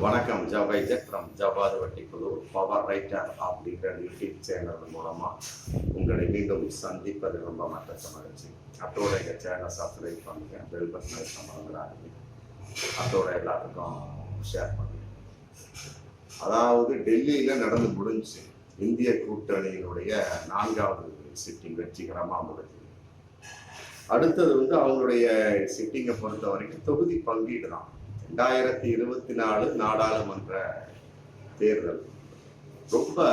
வணக்கம் ஜபை ஜக்ரம் ஜபாது வட்டி குழு பவர் ரைட்டர் அப்படிங்கிற யூடியூப் சேனல் மூலமாக உங்களை மீண்டும் சந்திப்பது ரொம்ப மற்ற மகிழ்ச்சி. அத்தோட எங்கள் சேனல் சப்ஸ்கிரைப் பண்ணுங்கள் பெல் பட்டனை சம்பந்தங்கிறாங்க அத்தோட எல்லாத்துக்கும் ஷேர் பண்ணுங்க. அதாவது டெல்லியில் நடந்து முடிஞ்சு இந்திய கூட்டணியினுடைய நான்காவது சிட்டிங் வெற்றிகரமாக முடிஞ்சு. அடுத்தது வந்து அவங்களுடைய சிட்டிங்கை பொறுத்த வரைக்கும் தொகுதி பங்கீடு தான் ரெண்டாயிரத்தி இருபத்தி நாலு நாடாளுமன்ற தேர்தல். ரொம்ப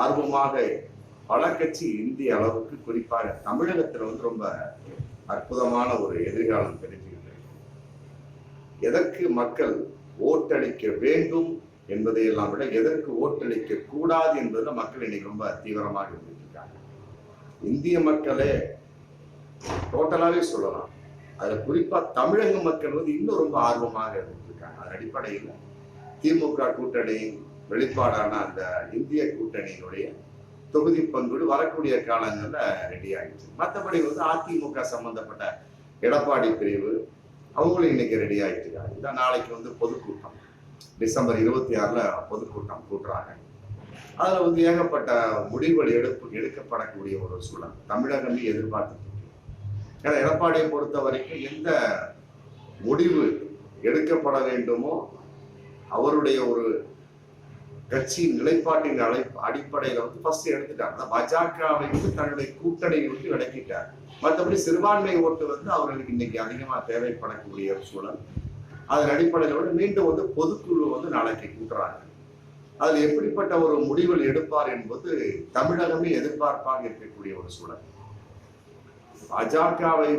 ஆர்வமாக பல கட்சி இந்திய அளவுக்கு குறிப்பாக தமிழகத்துல வந்து ரொம்ப அற்புதமான ஒரு எதிர்காலம் தெரிஞ்சுக்கிட்டு எதற்கு மக்கள் ஓட்டளிக்க வேண்டும் என்பதை எல்லாம் விட எதற்கு ஓட்டளிக்க கூடாது என்பதுல மக்கள் இன்னைக்கு ரொம்ப தீவிரமாக இருந்துட்டு இருக்காங்க. இந்திய மக்களே டோட்டலாவே சொல்லலாம். அதுல குறிப்பா தமிழக மக்கள் வந்து இன்னும் ரொம்ப ஆர்வமாக இருந்திருக்காங்க. இருக்காங்க அதன் அடிப்படையில் திமுக கூட்டணி வெளிப்பாடான அந்த இந்திய கூட்டணியினுடைய தொகுதி பங்கீடு வரக்கூடிய காலங்களில் ரெடி ஆகிடுச்சு மற்றபடி வந்து அதிமுக சம்பந்தப்பட்ட எடப்பாடி பிரிவு அவங்களும் இன்னைக்கு ரெடி ஆகிட்டு இருக்காங்க இதான் நாளைக்கு வந்து பொதுக்கூட்டம். டிசம்பர் இருபத்தி ஆறில் பொதுக்கூட்டம் கூட்டுறாங்க. அதில் வந்து ஏகப்பட்ட முடிவுகள் எடுப்பு எடுக்கப்படக்கூடிய ஒரு சூழல். தமிழகமே எதிர்பார்த்து ஏன்னா எடப்பாடியை பொறுத்த வரைக்கும் எந்த முடிவு எடுக்கப்பட வேண்டுமோ அவருடைய ஒரு கட்சியின் நிலைப்பாட்டின் அலை அடிப்படையில வந்து ஃபர்ஸ்ட் எடுத்துட்டார். பாஜகவை வந்து தன்னுடைய கூட்டணி விட்டு விளக்கிட்டார் மற்றபடி சிறுபான்மை ஓட்டு வந்து அவர்களுக்கு இன்னைக்கு அதிகமா தேவைப்படக்கூடிய ஒரு சூழல். அதன் அடிப்படையில வந்து மீண்டும் வந்து பொதுக்குழு வந்து நாளைக்கு கூட்டுறாங்க. அதில் எப்படிப்பட்ட ஒரு முடிவில் எடுப்பார் என்பது தமிழகமே எதிர்பார்ப்பாக இருக்கக்கூடிய ஒரு சூழல். பாஜகவை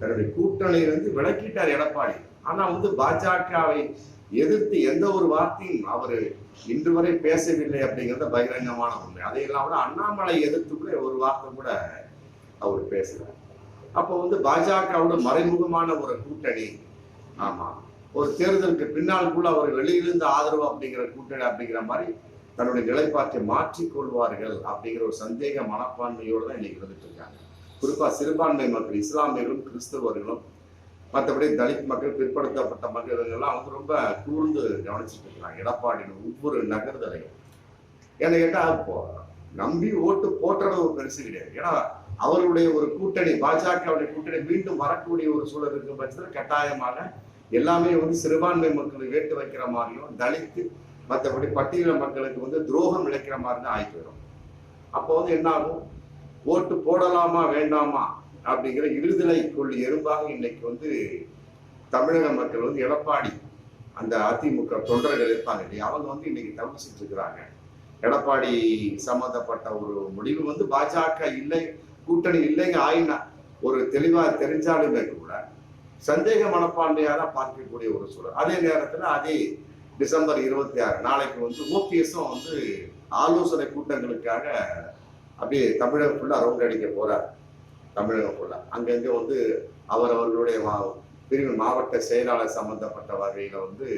தன்னுடைய கூட்டணியிலிருந்து விலக்கிட்டார் எடப்பாடி. ஆனா வந்து பாஜகவை எதிர்த்து எந்த ஒரு வார்த்தையும் அவர் இன்று வரை பேசவில்லை அப்படிங்கிறத பகிரங்கமான உண்மை. அதையெல்லாம் கூட அண்ணாமலை எதிர்த்து கூட ஒரு வார்த்தை கூட அவர் பேசுறார் அப்போ வந்து பாஜகவோட மறைமுகமான ஒரு கூட்டணி ஆமா ஒரு தேர்தலுக்கு பின்னால் கூட அவர் வெளியிலிருந்து ஆதரவு அப்படிங்கிற கூட்டணி அப்படிங்கிற மாதிரி தன்னுடைய நிலைப்பாட்டை மாற்றிக்கொள்வார்கள் அப்படிங்கிற ஒரு சந்தேக மனப்பான்மையோடு தான் இன்னைக்கு இருந்துட்டு இருக்காங்க. குறிப்பாக சிறுபான்மை மக்கள் இஸ்லாமியர்களும் கிறிஸ்தவர்களும் மற்றபடி தலித் மக்கள் பிற்படுத்தப்பட்ட மக்கள் எல்லாம் ரொம்ப கூர்ந்து கவனிச்சுட்டு இருக்காங்க. எடப்பாடியில் ஒவ்வொரு நகர்தலையும். ஏன்னா கேட்டால் இப்போ நம்பி ஓட்டு போட்டுறது ஒரு பெருசு கிடையாது. ஏன்னா அவருடைய ஒரு கூட்டணி பாஜகவுடைய கூட்டணி மீண்டும் வரக்கூடிய ஒரு சூழல் இருக்கும் பட்சத்தில் கட்டாயமாக எல்லாமே வந்து சிறுபான்மை மக்களை வேட்டு வைக்கிற மாதிரியும் தலித்து மற்றபடி பட்டியல மக்களுக்கு வந்து துரோகம் இழைக்கிற மாதிரி தான் ஆகி போயிடும் அப்போ வந்து என்ன ஆகும் ஓட்டு போடலாமா வேண்டாமா அப்படிங்கிற இருதலை கொள்ளி எறும்பாக இன்னைக்கு வந்து தமிழக மக்கள் வந்து எடப்பாடி அந்த அதிமுக தொண்டர்கள் இருப்பாங்க இல்லையா? அவங்க வந்து இன்னைக்கு தவிச்சிட்டு இருக்கிறாங்க. எடப்பாடி சம்பந்தப்பட்ட ஒரு முடிவு வந்து பாஜக இல்லை கூட்டணி இல்லைங்க ஆயினா ஒரு தெளிவா தெரிஞ்சாலுமே கூட சந்தேக மனப்பான்மையாக தான் பார்க்கக்கூடிய ஒரு சூழல். அதே நேரத்துல அதே டிசம்பர் இருபத்தி ஆறு நாளைக்கு வந்து ஓபிஎஸும் வந்து ஆலோசனை கூட்டங்களுக்காக அப்படியே தமிழகம் ஃபுல்லாக ரவுண்ட் அடிக்க போகிறார் தமிழகம் ஃபுல்லாக அங்கங்க வந்து அவர் அவர்களுடைய மா- பிரிவு மாவட்ட செயலாளர் சம்பந்தப்பட்ட வகையில் வந்து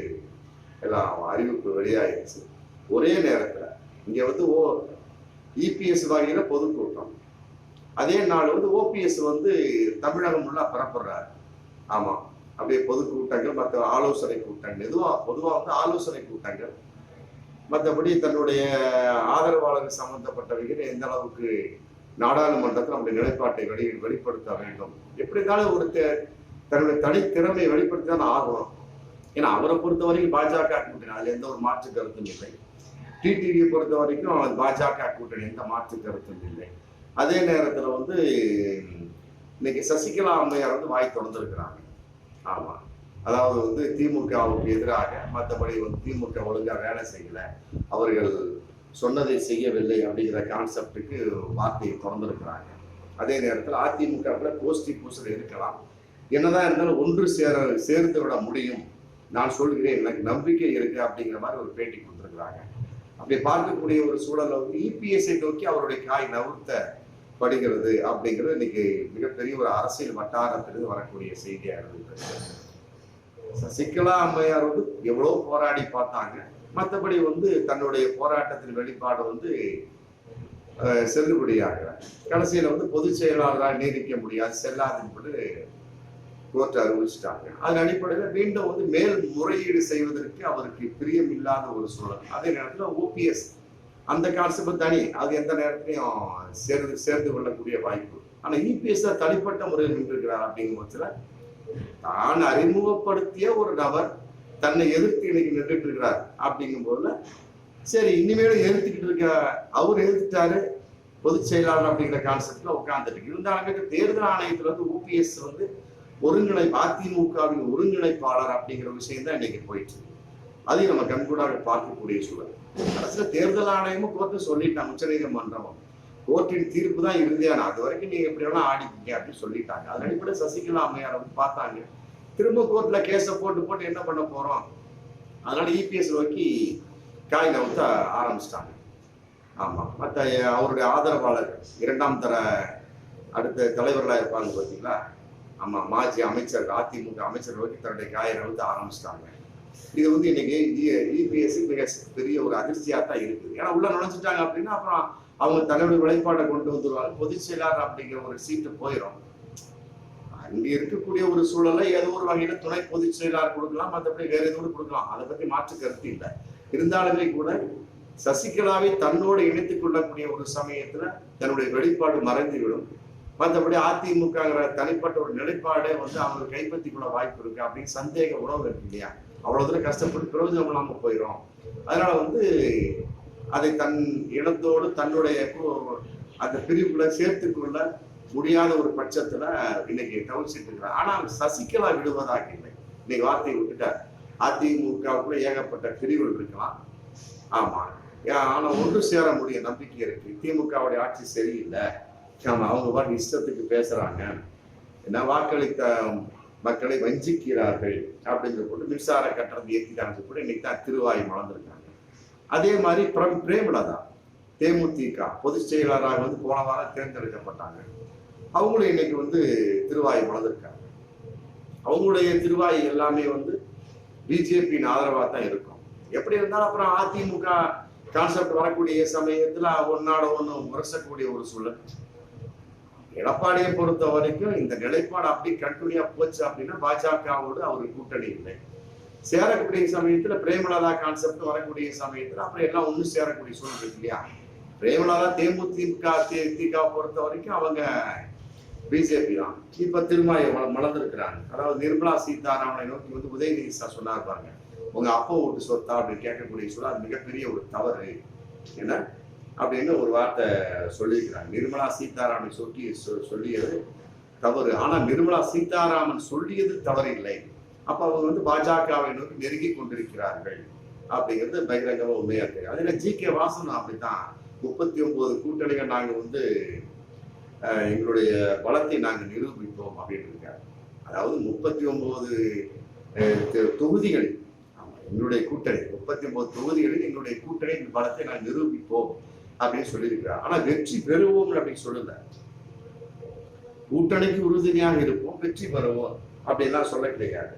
எல்லாம் அறிவிப்பு வெளியாகிடுச்சு ஒரே நேரத்தில். இங்கே வந்து ஓ இபிஎஸ் வகையில் பொதுக்கூட்டம். அதே நாள் வந்து ஓபிஎஸ் வந்து தமிழகம் ஃபுல்லாக பரப்புறாரு ஆமாம் அப்படியே பொதுக்கூட்டங்கள் மற்ற ஆலோசனை கூட்டங்கள் எதுவாக பொதுவாக வந்து ஆலோசனை கூட்டங்கள் மற்றபடி தன்னுடைய ஆதரவாளர்கள் சம்பந்தப்பட்டவைகள் எந்த அளவுக்கு நாடாளுமன்றத்தில் நம்முடைய நிலைப்பாட்டை வெளி வெளிப்படுத்த வேண்டும். எப்படி இருந்தாலும் ஒரு தன்னுடைய தனித்திறமையை வெளிப்படுத்தி தான் ஆகணும். ஏன்னா அவரை பொறுத்த வரைக்கும் பாஜக கூட்டணி அதில் எந்த ஒரு மாற்று கருத்தும் இல்லை. டிடிவியை பொறுத்த வரைக்கும் பாஜக கூட்டணி எந்த மாற்று கருத்தும் இல்லை. அதே நேரத்தில் வந்து இன்னைக்கு சசிகலா அம்மையார் வந்து வாய் தொடர்ந்துருக்கிறாங்க ஆமாம் அதாவது வந்து திமுகவுக்கு எதிராக மற்றபடி வந்து திமுக ஒழுங்காக வேலை செய்யல. அவர்கள் சொன்னதை செய்யவில்லை அப்படிங்கிற கான்செப்டுக்கு வார்த்தையை திறந்திருக்கிறாங்க. அதே நேரத்தில் அதிமுக கோஷ்டி பூசல் இருக்கலாம் என்னதான் இருந்தாலும் ஒன்று சேர சேர்ந்து விட முடியும். நான் சொல்கிறேன் எனக்கு நம்பிக்கை இருக்கு அப்படிங்கிற மாதிரி ஒரு பேட்டி கொடுத்துருக்குறாங்க. அப்படி பார்க்கக்கூடிய ஒரு சூழலில் வந்து இபிஎஸ்ஐ நோக்கி அவருடைய காய் நவுர்த்த படுகிறது அப்படிங்கிறது இன்னைக்கு மிகப்பெரிய ஒரு அரசியல் வட்டாரத்திலிருந்து வரக்கூடிய செய்தியாக இருந்தது சசிகலா அம்மையார் வந்து எவ்வளவு போராடி பார்த்தாங்க. மற்றபடி வந்து தன்னுடைய போராட்டத்தின் வெளிப்பாடு வந்து செல்லுபடியாக செல்லுபடியாகிறார் கடைசியில வந்து பொதுச் செயலாளராக நீடிக்க முடியாது. செல்லாதுன்னு கோர்ட் அறிவிச்சிட்டாங்க. அதன் அடிப்படையில் மீண்டும் வந்து மேல் முறையீடு செய்வதற்கு அவருக்கு பிரியம் இல்லாத ஒரு சூழல். அதே நேரத்தில் ஓபிஎஸ் அந்த கான்செப்ட் தனி. அது எந்த நேரத்திலையும் சேர்ந்து சேர்ந்து கொள்ளக்கூடிய வாய்ப்பு. ஆனா இபிஎஸ் தனிப்பட்ட முறையில் நின்றுக்கிறார் அப்படிங்கும் பட்சத்தில் தான் அறிமுகப்படுத்திய ஒரு நபர் தன்னை எதிர்த்து இன்னைக்கு நின்றுட்டு இருக்கிறார் அப்படிங்கும் போதுல சரி இனிமேலும் எதிர்த்துக்கிட்டு இருக்க அவர் எதிர்த்துட்டாரு பொதுச் செயலாளர் அப்படிங்கிற கான்செப்ட்ல உட்காந்துட்டு இருந்தாலும் தேர்தல் ஆணையத்துல வந்து ஓபிஎஸ் வந்து ஒருங்கிணை அதிமுகவின் ஒருங்கிணைப்பாளர் அப்படிங்கிற விஷயம் தான் இன்னைக்கு போயிட்டு இருக்கு. அதையும் நம்ம கண்கூடாக பார்க்கக்கூடிய சூழல். கடைசியில தேர்தல் ஆணையமும் கோர்ட்டு உச்ச உச்சநீதிமன்றம் கோர்ட்டின் தீர்ப்பு தான் இறுதியான அது வரைக்கும் நீங்க எப்படி வேணா ஆடிக்கீங்க அப்படின்னு சொல்லிட்டாங்க. அதன் அடிப்படை சசிகலா அம்மையார் வந்து பார்த்தாங்க. திரும்ப கோர்ட்ல கேஸை போட்டு போட்டு என்ன பண்ண போறோம்? அதனால இபிஎஸ் நோக்கி காய் நவுத்த ஆரம்பிச்சிட்டாங்க. ஆமா. மற்ற அவருடைய ஆதரவாளர்கள் இரண்டாம் தர அடுத்த தலைவர்களா இருப்பாங்க பார்த்தீங்களா? ஆமா மாஜி அமைச்சர் அதிமுக அமைச்சர் நோக்கி தன்னுடைய காயை வந்து ஆரம்பிச்சிட்டாங்க. இது வந்து இன்னைக்கு இபிஎஸ் மிக பெரிய ஒரு அதிர்ச்சியா தான் இருக்குது. ஏன்னா உள்ள நுழைஞ்சிட்டாங்க அப்படின்னா அப்புறம் அவங்க தன்னுடைய விளைப்பாடை கொண்டு வந்துருவாங்க. பொதுச் செயலாளர் அப்படிங்கிற ஒரு சீட்டு போயிடும் அங்க இருக்கக்கூடிய ஒரு சூழலை ஏதோ ஒரு வகையில துணை பொதுச் செயலாளர் கொடுக்கலாம் மற்றபடி வேற எதுவும் கொடுக்கலாம். அதை பத்தி மாற்று கருத்து இல்லை. இருந்தாலுமே கூட சசிகலாவை தன்னோடு இணைத்துக் கொள்ளக்கூடிய ஒரு சமயத்துல தன்னுடைய வெளிப்பாடு மறைந்துவிடும். மற்றபடி அதிமுகங்கிற தனிப்பட்ட ஒரு நிலைப்பாடே வந்து அவங்க கைப்பற்றி கொள்ள வாய்ப்பு இருக்கு அப்படின்னு சந்தேக உணவு இருக்கு இல்லையா? அவ்வளவு தூரம் கஷ்டப்பட்டு பிரயோஜனம் இல்லாம போயிடும் அதனால வந்து அதை தன் இனத்தோடு தன்னுடைய அந்த பிரிவுகளை சேர்த்துக்கொள்ள முடியாத ஒரு பட்சத்துல இன்னைக்கு தவிச்சிட்டு இருக்கிறார் ஆனால் சசிகலா விடுவதாக இல்லை. இன்னைக்கு வார்த்தையை விட்டுட்டார் அதிமுகவுக்குள்ள ஏகப்பட்ட பிரிவுகள் இருக்கலாம். ஆமா. ஏன், ஆனா ஒன்று சேர முடிய நம்பிக்கை இருக்கு. திமுகவுடைய ஆட்சி சரியில்லை. ஆமா அவங்க பாட்டு இஷ்டத்துக்கு பேசுறாங்க. என்ன வாக்களித்த மக்களை வஞ்சிக்கிறார்கள் அப்படின்னு போட்டு மின்சார கட்டணத்தை ஏற்றிட்டாங்க கூட இன்னைக்கு தான் திருவாய் மலர்ந்திருக்காங்க அதே மாதிரி பிரம் பிரேமலதா தேமுதிக பொதுச் செயலாளராக வந்து போன வாரம் தேர்ந்தெடுக்கப்பட்டாங்க. அவங்களும் இன்னைக்கு வந்து திருவாய் வளர்ந்துருக்காங்க. அவங்களுடைய திருவாய் எல்லாமே வந்து பிஜேபியின் ஆதரவாக தான் இருக்கும். எப்படி இருந்தாலும் அப்புறம் அதிமுக கான்செப்ட் வரக்கூடிய சமயத்தில் ஒன்னாட ஒன்று முரசக்கூடிய ஒரு சூழல். எடப்பாடியை பொறுத்த வரைக்கும் இந்த நிலைப்பாடு அப்படி கண்டினியூ போச்சு அப்படின்னா பாஜகவோடு அவருக்கு கூட்டணி இல்லை. சேரக்கூடிய சமயத்துல பிரேமலாதா கான்செப்ட் வரக்கூடிய சமயத்துல அப்புறம் எல்லாம் ஒண்ணு சேரக்கூடிய சூழ்நிலை இருக்கு இல்லையா? பிரேமலாதா தேமுதிக திக பொறுத்த வரைக்கும் அவங்க பிஜேபி தான். இப்ப திரும்ப மலர்ந்திருக்கிறாங்க அதாவது நிர்மலா சீதாராமனை நோக்கி வந்து உதயநிதி சார் சொன்னார் பாருங்க. உங்க அப்பா ஓட்டு சொத்தா அப்படின்னு கேட்கக்கூடிய சூழல் அது மிகப்பெரிய ஒரு தவறு. என்ன? அப்படின்னு ஒரு வார்த்தை சொல்லியிருக்கிறாங்க. நிர்மலா சீதாராமனை சொல்லி சொ- சொல்லியது தவறு. ஆனா நிர்மலா சீதாராமன் சொல்லியது தவறு இல்லை அப்ப அவங்க வந்து பாஜகவை நோக்கி நெருங்கி கொண்டிருக்கிறார்கள். அப்படிங்கிறது பகிரங்கமா உண்மையா தெரியும். அதுல ஜி கே வாசன் அப்படித்தான். முப்பத்தி ஒன்பது கூட்டணிகள் நாங்க வந்து அஹ், எங்களுடைய பலத்தை நாங்கள் நிரூபிப்போம் அப்படின்னு இருக்காரு அதாவது முப்பத்தி ஒன்பது தொகுதிகளில் எங்களுடைய கூட்டணி முப்பத்தி ஒன்பது தொகுதிகளில் எங்களுடைய கூட்டணி இந்த பலத்தை நாங்கள் நிரூபிப்போம் அப்படின்னு சொல்லியிருக்கிறார். ஆனா வெற்றி பெறுவோம் அப்படின்னு சொல்லல. கூட்டணிக்கு உறுதுணையாக இருப்போம் வெற்றி பெறுவோம் அப்படின்லாம் சொல்ல கிடையாது.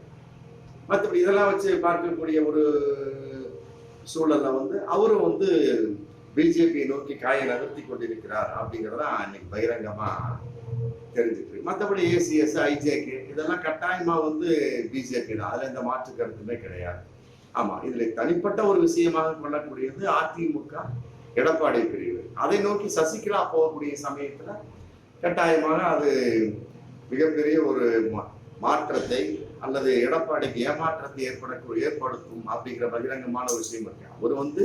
மற்றபடி இதெல்லாம் வச்சு பார்க்கக்கூடிய ஒரு சூழலில் வந்து அவரும் வந்து பிஜேபியை நோக்கி காயை நகர்த்தி கொண்டிருக்கிறார் அப்படிங்கிறதா இன்னைக்கு பகிரங்கமாக தெரிஞ்சுட்டு மற்றபடி ஏசிஎஸ் ஐஜேகே இதெல்லாம் கட்டாயமாக வந்து பிஜேபி தான். அதில் எந்த மாற்று கருத்துமே கிடையாது. ஆமாம் இதில் தனிப்பட்ட ஒரு விஷயமாக கொள்ளக்கூடியது அதிமுக எடப்பாடி பிரிவு. அதை நோக்கி சசிகலா போகக்கூடிய சமயத்தில் கட்டாயமாக அது மிகப்பெரிய ஒரு மா- மாற்றத்தை அல்லது எடப்பாடிக்கு ஏமாற்றத்தை ஏற்படக்கூடிய ஏற்படுத்தும் அப்படிங்கிற பகிரங்கமான ஒரு விஷயம் இருக்கு. அவர் வந்து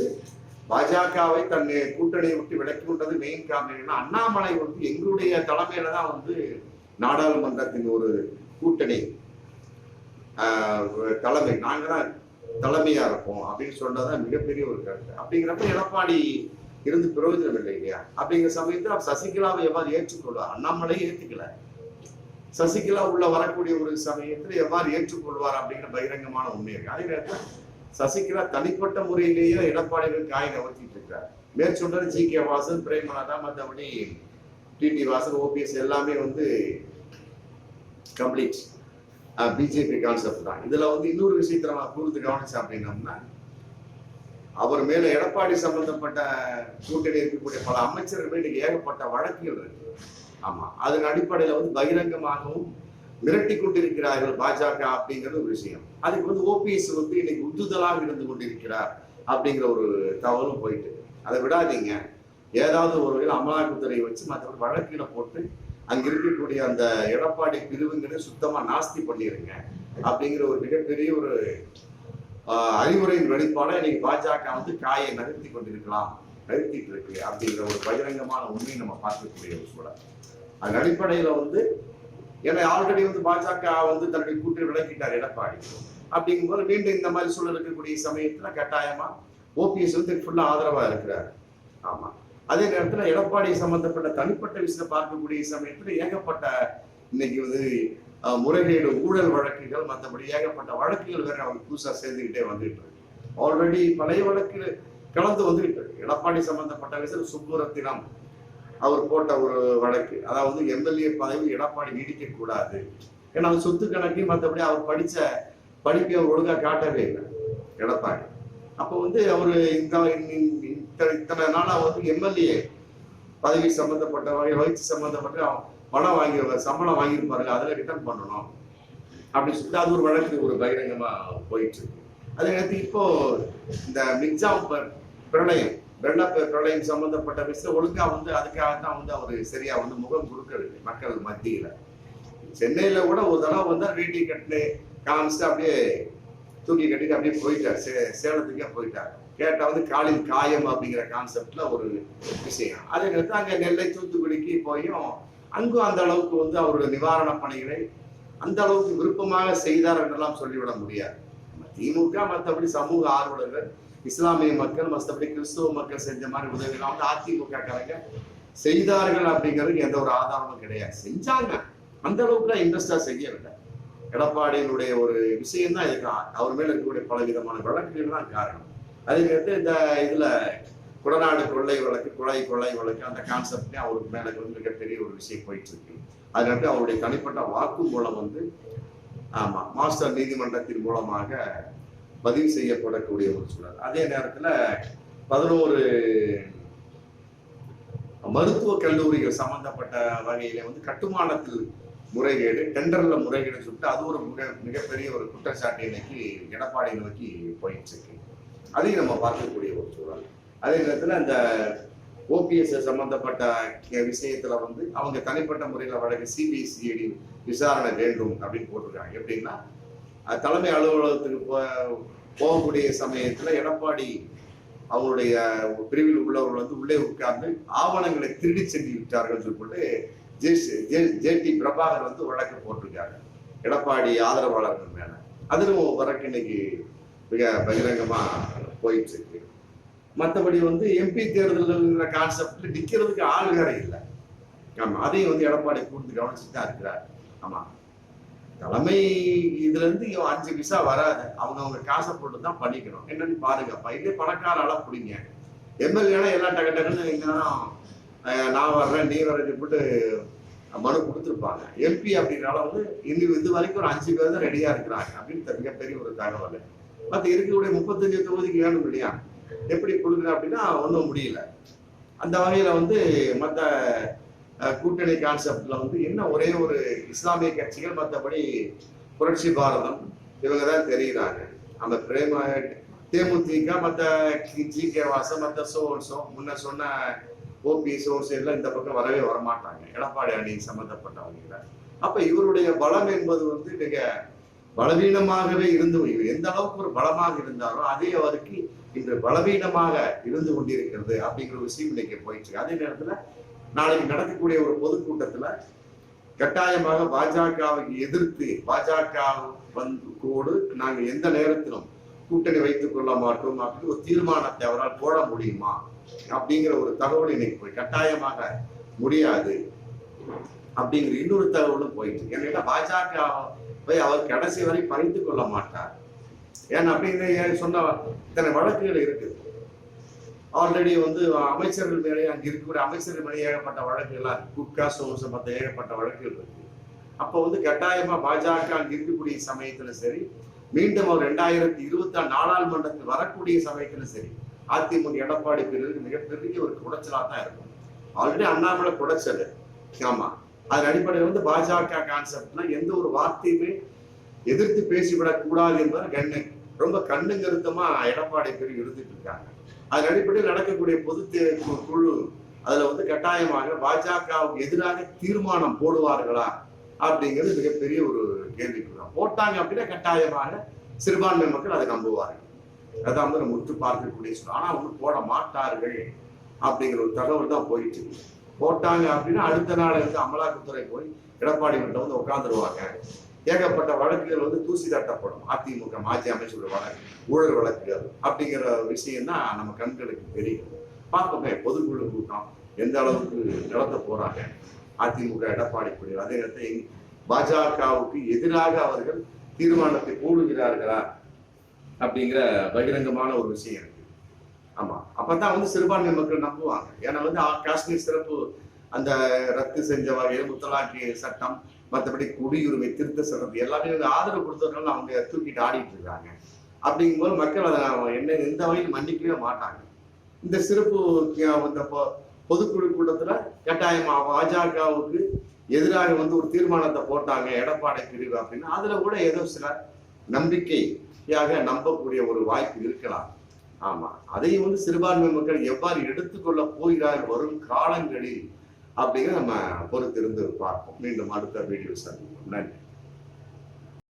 பாஜகவை தன் கூட்டணியை விட்டு விலக்கி கொண்டது மெயின் காரணம் என்னன்னா அண்ணாமலை வந்து எங்களுடைய தலைமையில தான் வந்து நாடாளுமன்றத்தின் ஒரு கூட்டணி ஆஹ், தலைமை நாங்க தான் தலைமையா இருப்போம் அப்படின்னு சொன்னதான் மிகப்பெரிய ஒரு கருத்து. அப்படிங்கிறப்ப எடப்பாடி இருந்து பிரயோஜனம் இல்லை இல்லையா? அப்படிங்கிற சமயத்துல சசிகலாவை எவ்வாறு ஏற்றுக்கொள்வார்? அண்ணாமலை ஏற்றுக்கல சசிகலா உள்ள வரக்கூடிய ஒரு சமயத்துல எவ்வாறு ஏற்றுக்கொள்வார் அப்படிங்கிற பகிரங்கமான உண்மை இருக்கு. அதே நேரத்துல சசிகலா தனிப்பட்ட முறையிலேயே எடப்பாடிகள் காய் நகர்த்திட்டு இருக்கார். மேற்சொன்றது ஜி கே வாசன் பிரேமலதா மற்றபடி டிடி வாசன் ஓபிஎஸ் எல்லாமே வந்து கம்ப்ளீட். பிஜேபி கான்செப்ட் தான். இதுல வந்து இன்னொரு விஷயத்தை நம்ம கூர்ந்து கவனிச்சோம் அப்படின்னம்னா அவர் மேல எடப்பாடி சம்பந்தப்பட்ட கூட்டணி இருக்கக்கூடிய பல அமைச்சர்கள் இன்னைக்கு ஏகப்பட்ட வழக்குகள் இருக்கு. ஆமா. அதன் அடிப்படையில வந்து பகிரங்கமாகவும் மிரட்டி கொண்டிருக்கிறார்கள் பாஜக அப்படிங்கிறது ஒரு விஷயம். அதுக்கு வந்து ஓபிஎஸ் வந்து இன்னைக்கு உந்துதலாக இருந்து கொண்டிருக்கிறார் அப்படிங்கிற ஒரு தகவலும் போயிட்டு. அதை விடாதீங்க. ஏதாவது ஒரு வகையில் அமலாக்கத்துறையை வச்சு மற்றபடி வழக்கில போட்டு அங்க இருக்கக்கூடிய அந்த எடப்பாடி பிரிவுங்கிறது சுத்தமா நாஸ்தி பண்ணிருங்க அப்படிங்கிற ஒரு மிகப்பெரிய ஒரு அறிவுரையின் வெளிப்பாட இன்னைக்கு பாஜக வந்து காயை நகர்த்தி கொண்டிருக்கலாம் நகர்த்திட்டு இருக்கு அப்படிங்கிற ஒரு பகிரங்கமான உண்மையை நம்ம பார்க்கக்கூடிய ஒரு சூழல். அதன் அடிப்படையில வந்து ஏன்னா ஆல்ரெடி வந்து பாஜக வந்து தன்னுடைய கூட்டணி விளக்கிட்டார் எடப்பாடி. அப்படிங்கும்போது மீண்டும் இந்த மாதிரி சூழல் இருக்கக்கூடிய சமயத்துல கட்டாயமா ஓபிஎஸ் வந்து ஃபுல்லா ஆதரவா இருக்கிறார். ஆமா. அதே நேரத்துல எடப்பாடி சம்பந்தப்பட்ட தனிப்பட்ட விஷயத்தை பார்க்கக்கூடிய சமயத்துல ஏகப்பட்ட இன்னைக்கு வந்து முறைகேடு ஊழல் வழக்குகள் மற்றபடி ஏகப்பட்ட வழக்குகள் வேற அவங்க புதுசா சேர்ந்துக்கிட்டே வந்துட்டு இருக்கு. ஆல்ரெடி பழைய வழக்கு கலந்து வந்துகிட்டு இருக்கு. எடப்பாடி சம்பந்தப்பட்ட விஷயம் சுப்புரத்தினம் அவர் போட்ட ஒரு வழக்கு. அதாவது எம்எல்ஏ பதவி எடப்பாடி நீடிக்க கூடாது. ஏன்னா அவர் சொத்து கணக்கு மற்றபடி அவர் படிச்ச படிப்பை அவர் ஒழுங்கா காட்டவே இல்லை எடப்பாடி. அப்போ வந்து அவரு இந்த இத்தனை இத்தனை அவர் வந்து எம்எல்ஏ பதவி சம்பந்தப்பட்ட வகை வயிற்று சம்பந்தப்பட்ட பணம் வாங்கி சம்பளம் வாங்கியிருப்பாரு அதில் ரிட்டர்ன் பண்ணணும் அப்படின்னு சொல்லிட்டு அது ஒரு வழக்கு ஒரு பகிரங்கமா போயிட்டு இருக்கு. அதே நேரத்தில் இப்போ இந்த மிக்ஜாம் பிரணயம் பிரளயம் வெள்ள பிரளயம் சம்பந்தப்பட்ட விஷயம் ஒழுங்கா வந்து அதுக்காக தான் வந்து அவர் சரியா வந்து முகம் கொடுக்கவில்லை மக்கள் மத்தியில. சென்னையில கூட ஒரு தடவை வந்து வீட்டி கட்டு காமிச்சு அப்படியே தூக்கி கட்டிட்டு அப்படியே போயிட்டார். சே சேலத்துக்கே போயிட்டார். கேட்டா வந்து காலில் காயம் அப்படிங்கிற கான்செப்ட்ல ஒரு விஷயம். அதே நேரத்தில் அங்க நெல்லை தூத்துக்குடிக்கு போயும் அங்கும் அந்த அளவுக்கு வந்து அவருடைய நிவாரண பணிகளை அந்த அளவுக்கு விருப்பமாக செய்தார் என்றெல்லாம் சொல்லிவிட முடியாது. திமுக மற்றபடி சமூக ஆர்வலர்கள் இஸ்லாமிய மக்கள் மற்றபடி கிறிஸ்துவ மக்கள் செஞ்ச மாதிரி உதவிலாம் வந்து அதிமுக காரங்க செய்தார்கள் அப்படிங்கிறதுக்கு எந்த ஒரு ஆதாரமும் கிடையாது. செஞ்சாங்க. அந்த அளவுக்குலாம் இன்ட்ரெஸ்டா செய்யவில்லை. எடப்பாடியினுடைய ஒரு விஷயம் தான் இதுக்கு அவர் மேல இருக்கக்கூடிய பல விதமான வழக்குகள் தான் காரணம். அதே நேரத்தில் இந்த இதுல குடநாடு கொள்ளை வழக்கு கொலை கொள்ளை வழக்கு அந்த கான்செப்ட்லேயும் அவருக்கு மேல மிகப்பெரிய ஒரு விஷயம் போயிட்டு இருக்கு அதனால அவருடைய தனிப்பட்ட வாக்கு மூலம் வந்து ஆமா மாஸ்டர் நீதிமன்றத்தின் மூலமாக பதிவு செய்யப்படக்கூடிய ஒரு சூழல். அதே நேரத்துல பதினோரு மருத்துவ கல்லூரிகள் சம்பந்தப்பட்ட வகையில வந்து கட்டுமானத்தில் முறைகேடு டெண்டர்ல முறைகேடு சொல்லிட்டு அது ஒரு மிக மிகப்பெரிய ஒரு குற்றச்சாட்டு இன்னைக்கு எடப்பாடி நோக்கி போயிட்டு இருக்கு. அதையும் நம்ம பார்க்கக்கூடிய ஒரு சூழல். அதே நேரத்துல அந்த ஓபிஎஸ் சம்பந்தப்பட்ட விஷயத்துல வந்து அவங்க தனிப்பட்ட முறையில வழக்கு சிபிசிஐடி விசாரணை வேண்டும் அப்படின்னு போட்டிருக்காங்க. எப்படின்னா தலைமை அலுவலகத்துக்கு போ- போகக்கூடிய சமயத்துல எடப்பாடி அவங்களுடைய பிரிவில் உள்ளவர்கள் வந்து உள்ளே உட்கார்ந்து ஆவணங்களை திருடி சென்று விட்டார்கள் சொல்லி ஜே ஜே- டி பிரபாகர் வந்து வழக்கு போட்டிருக்காங்க எடப்பாடி ஆதரவாளர்கள் மேல. அதிலும் வழக்கு இன்னைக்கு மிக பகிரங்கமா போயிட்டு இருக்கு. மற்றபடி வந்து எம்பி தேர்தல்ங்கிற கான்செப்ட் நிக்கிறதுக்கு ஆள் இல்லை. ஆமா அதையும் வந்து எடப்பாடி கூர்ந்து கவனிச்சுட்டு தான் இருக்கிறார். ஆமா. தலைமை இதுல இருந்து இவன் அஞ்சு விசா வராது. அவங்க அவங்க காசை போட்டு தான் பண்ணிக்கணும் என்னன்னு பாருங்க. இதே பணக்கார பிடிங்க. எம்எல்ஏனா எல்லாம் டக்கு டக்குன்னு நான் வர்றேன் நீ வர்றேன் போட்டு மனு கொடுத்துருப்பாங்க. எம்பி அப்படின்னால வந்து இன்னும் இது வரைக்கும் ஒரு அஞ்சு பேர் தான் ரெடியா இருக்கிறாங்க அப்படின்னு மிகப்பெரிய ஒரு தகவல். மற்ற இருக்கக்கூடிய முப்பத்தஞ்சு தொகுதிக்கு வேணும் இல்லையா? எப்படி கொடுக்குறேன் அப்படின்னா ஒன்றும் முடியல. அந்த வகையில வந்து மற்ற கூட்டணி கான்செப்ட்ல வந்து என்ன ஒரே ஒரு இஸ்லாமிய கட்சிகள் மற்றபடி புரட்சி பாரதம் இவங்க தான் தெரியுறாங்க. அந்த பிரேம தேமுதிக மற்ற ஜி கே வாசம் மற்ற சோன்சோ முன்ன சொன்ன ஓபி சோர்ஸ் எல்லாம் இந்த பக்கம் வரவே வரமாட்டாங்க. எடப்பாடி அணி சம்பந்தப்பட்டவங்க. அப்ப இவருடைய பலம் என்பது வந்து மிக பலவீனமாகவே இருந்து இவர் எந்த அளவுக்கு ஒரு பலமாக இருந்தாரோ அதே அவருக்கு இன்று பலவீனமாக இருந்து கொண்டிருக்கிறது அப்படிங்கிற ஒரு விஷயம் இன்னைக்கு போயிட்டு இருக்கு. அதே நேரத்துல நாளைக்கு நடக்கக்கூடிய ஒரு பொதுக்கூட்டத்துல கட்டாயமாக பாஜகவை எதிர்த்து பாஜக வந்து கூடு நாங்க எந்த நேரத்திலும் கூட்டணி வைத்துக் கொள்ள மாட்டோம் அப்படின்னு ஒரு தீர்மானத்தை அவரால் போட முடியுமா அப்படிங்கிற ஒரு தகவல் இன்னைக்கு போய் கட்டாயமாக முடியாது அப்படிங்கிற இன்னொரு தகவலும் போயிட்டு ஏன்னா பாஜக போய் அவர் கடைசி வரை பறித்து கொள்ள மாட்டார். ஏன்னா அப்படின்னு சொன்ன இத்தனை வழக்குகள் இருக்குது. ஆல்ரெடி வந்து அமைச்சர்கள் மேலே அங்க இருக்கக்கூடிய அமைச்சர்கள் மேலே ஏகப்பட்ட வழக்குகளாக இருக்கு. குட்கா சோர்ஸ் மற்ற ஏகப்பட்ட வழக்குகள் இருக்கு. அப்போ வந்து கட்டாயமா பாஜக அங்கே இருக்கக்கூடிய சமயத்துல சரி மீண்டும் அவர் ரெண்டாயிரத்தி இருபத்தி நாடாளுமன்றத்தில் வரக்கூடிய சமயத்துல சரி அதிமுக எடப்பாடி பிரிவுக்கு மிகப்பெரிய ஒரு குடைச்சலா தான் இருக்கும். ஆல்ரெடி அண்ணாமலை குடைச்சல். ஆமா. அதன் அடிப்படையில் வந்து பாஜக கான்செப்ட்னா எந்த ஒரு வார்த்தையுமே எதிர்த்து பேசிவிடக் கூடாது என்பது கண்ணு. ரொம்ப கண்ணுங்கருத்தமாக எடப்பாடி பேர் இருந்துட்டு இருக்காங்க. அதன் அடிப்படையில் நடக்கக்கூடிய பொது குழு அதுல வந்து கட்டாயமாக பாஜகவுக்கு எதிராக தீர்மானம் போடுவார்களா அப்படிங்கிறது மிகப்பெரிய ஒரு கேள்விக்குறிதான் போட்டாங்க அப்படின்னா கட்டாயமாக சிறுபான்மை மக்கள் அதை நம்புவார்கள். அதான் வந்து நம்ம உற்று பார்க்கக்கூடிய ஆனா அவங்க போட மாட்டார்கள் அப்படிங்கிற ஒரு தகவல் தான் போயிட்டு இருக்கு. போட்டாங்க அப்படின்னா அடுத்த நாள் வந்து அமலாக்கத்துறை போய் எடப்பாடி கிட்ட வந்து உட்காந்துருவாங்க ஏகப்பட்ட வழக்குகள் வந்து தூசி தட்டப்படும். அதிமுக மாஜி அமைச்சரோட வழக்கு ஊழல் வழக்குகள் அப்படிங்கிற விஷயம் தான் நம்ம கண்களுக்கு தெரியும். பார்ப்போமே பொதுக்குழு கூட்டம் எந்த அளவுக்கு நடத்த போறாங்க? அதிமுக எடப்பாடி கூடிய அதே நேரத்தில் பாஜகவுக்கு எதிராக அவர்கள் தீர்மானத்தை போடுகிறார்களா? அப்படிங்கிற பகிரங்கமான ஒரு விஷயம் இருக்கு. ஆமா. அப்பதான் வந்து சிறுபான்மை மக்கள் நம்புவாங்க. ஏன்னா வந்து காஷ்மீர் சிறப்பு அந்த ரத்து செஞ்ச வகையில் முத்தலாக்கு சட்டம் மற்றபடி குடியுரிமை திருத்த சட்டம் எல்லாமே வந்து ஆதரவு கொடுத்தவர்கள் அவங்க தூக்கிட்டு ஆடிட்டு இருக்காங்க. அப்படிங்கும்போது மக்கள் அதை என்ன எந்த வகையில் மன்னிக்கவே மாட்டாங்க. இந்த சிறப்பு இந்த பொ- பொதுக்குழு கூட்டத்துல கட்டாயமா பாஜகவுக்கு எதிராக வந்து ஒரு தீர்மானத்தை போட்டாங்க எடப்பாடி பிரிவு அப்படின்னு. அதுல கூட ஏதோ சில நம்பிக்கையாக நம்பக்கூடிய ஒரு வாய்ப்பு இருக்கலாம். ஆமா. அதையும் வந்து சிறுபான்மை மக்கள் எவ்வாறு எடுத்துக்கொள்ள போகிறார்கள் வரும் காலங்களில் அப்படிங்கிற நம்ம பொறுத்திருந்து பார்ப்போம். மீண்டும் அடுத்த வீடியோ சந்திப்போம். நன்றி.